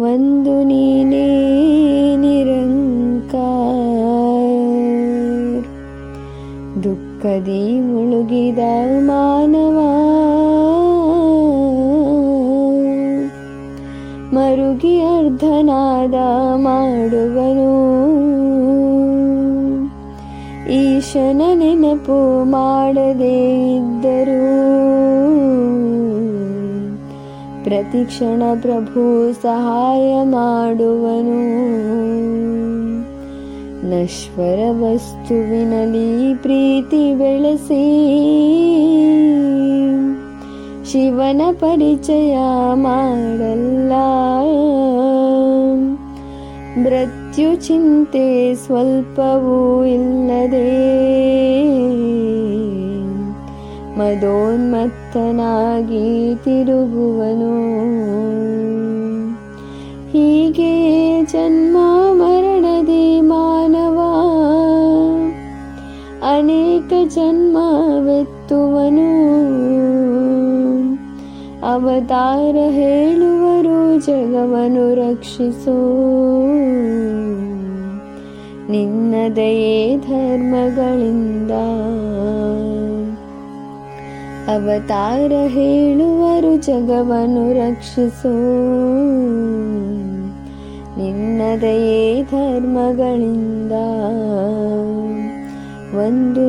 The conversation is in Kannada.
ಒಂದು ನೀನೇ ನಿರಂಕಾರ. ದುಃಖದಿ ಮುಳುಗಿದ ಮಾನವ. ಮರುಗಿ ಅರ್ಧನಾದ ಮಾಡುವನು. ಈಶನ ನೆನಪು ಮಾಡದೇ ಇದ್ದರೂ ಪ್ರತಿಕ್ಷಣ ಪ್ರಭು ಸಹಾಯ ಮಾಡುವನು. ನಶ್ವರ ವಸ್ತುವಿನಲ್ಲಿ ಪ್ರೀತಿ ಬೆಳೆಸಿ. ಶಿವನ ಪರಿಚಯ ಮಾಡಲ್ಲ. ಮೃತ್ಯು ಚಿಂತೆ ಸ್ವಲ್ಪವೂ ಇಲ್ಲದೆ. ಮದೋನ್ಮತ್ತನಾಗಿ ತಿರುಗುವನು ಹೀಗೆ ಜನ್ಮ ಮರಣದಿ ಮಾನವ ಅನೇಕ ಜನ್ಮವೆತ್ತುವನು ಅವತಾರ ಹೇಳುವರು ಜಗವನ್ನು ರಕ್ಷಿಸೋ ನಿನ್ನ ದಯೆ ಧರ್ಮಗಳಿಂದ ಅವತಾರ ಹೇಳುವರು ಜಗವನ್ನು ರಕ್ಷಿಸೋ. ನಿನ್ನದೆಯೇ ಧರ್ಮಗಳಿಂದ. ಒಂದು